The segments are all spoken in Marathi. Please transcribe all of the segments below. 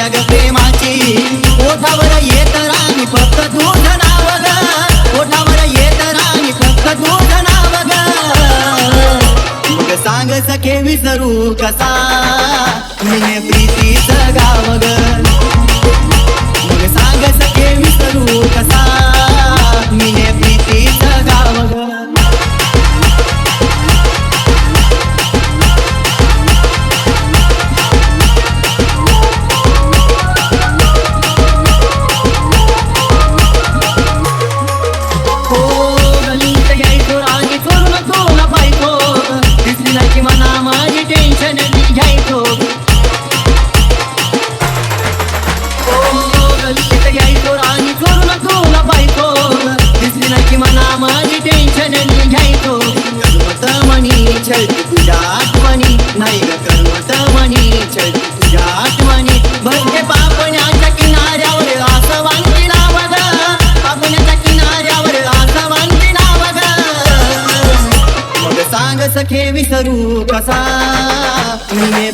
माझ्या ग प्रेमाची ओठावर येत राणी फक्त तुझ नाव ग. ओठावर येत राणी फक्त तुझ नाव ग. मग सांग सखे विसरू कसा? मी प्रीती नाही ग म्हणी तुझ्या आठवणी भरते पापण्याच्या किनाऱ्यावर असं वांगी पापण्याच्या किनाऱ्यावर असं वांगी मग सांग सखे विसरू कसा मी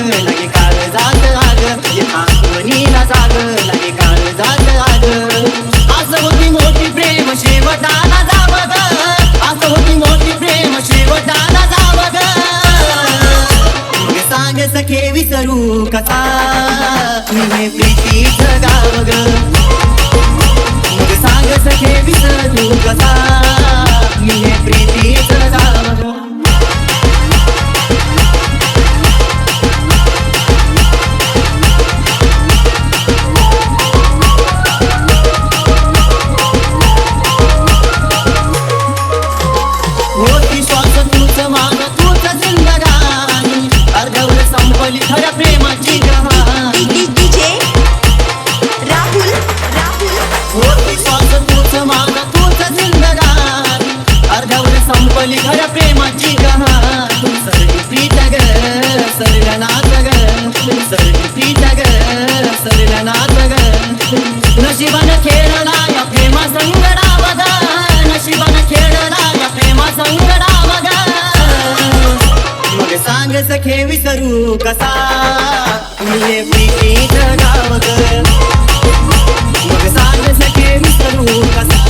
लगे काळ जात आग. आठवणीला जाग लगे काळ जात आग. असं होती मोठी प्रेम शेवटाला जावं असं होती मोठी प्रेम शेवटाला जावं सांग सखे विसरू कसा? तूच मान तूच जिंदगानी. अर्धवर संपली खऱ्या प्रेमाची कहाणी. डीजे राहुल राहुल. होती श्वास तूच मान तूच जिंदगानी. अर्धवर संपली खऱ्या प्रेमाची कहाणी. सरली प्रीत ग सरलं नाच ग. सरली प्रीत ग सरलं नाच ग. नशिबानं खेळला सखे विसरू कसा? मी प्रीती गाव मग सांग सखे विसरू कसा?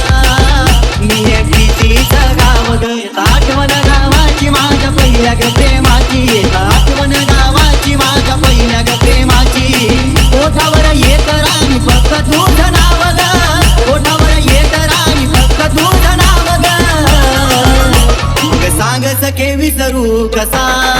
मी प्रीतीचं गाव ग. आठवण गावाची माझ्या पहिल्या ग प्रेमाची. आठवण गावाची माझ्या पहिल्या ग प्रेमाची. ओठावर येत राणी फक्त नाव ग. ओठावर येत राणी फक्त तुझं नाव ग. मग सांग सखे विसरू कसा?